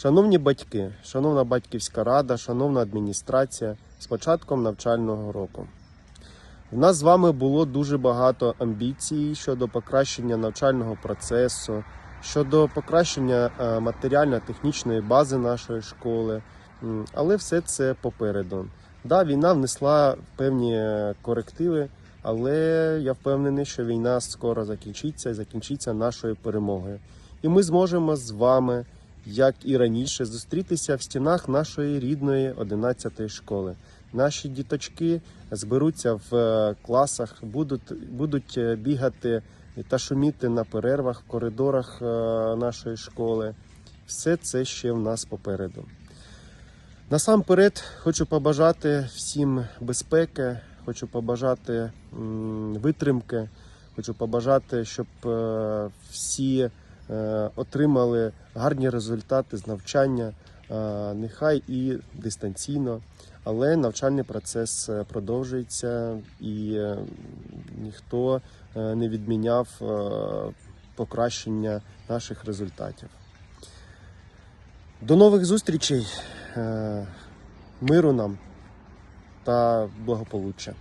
Шановні батьки, шановна батьківська рада, шановна адміністрація, з початком навчального року. В нас з вами було дуже багато амбіцій щодо покращення навчального процесу, щодо покращення е, матеріально-технічної бази нашої школи. Але все це попереду. Да, війна внесла певні е, корективи, але я впевнений, що війна скоро закінчиться і закінчиться нашою перемогою. І ми зможемо з вами, як і раніше, зустрітися в стінах нашої рідної 11-ї школи. Наші діточки зберуться в е, класах, будуть, будуть е, бігати та шуміти на перервах в коридорах е, нашої школи. Все це ще в нас попереду. Насамперед хочу побажати всім безпеки, хочу побажати витримки, хочу побажати, щоб всі отримали гарні результати з навчання, е, нехай і дистанційно, але навчальний процес е, продовжується і е, ніхто е, не відміняв е, покращення наших результатів. До нових зустрічей, Е, миру нам та благополуччя.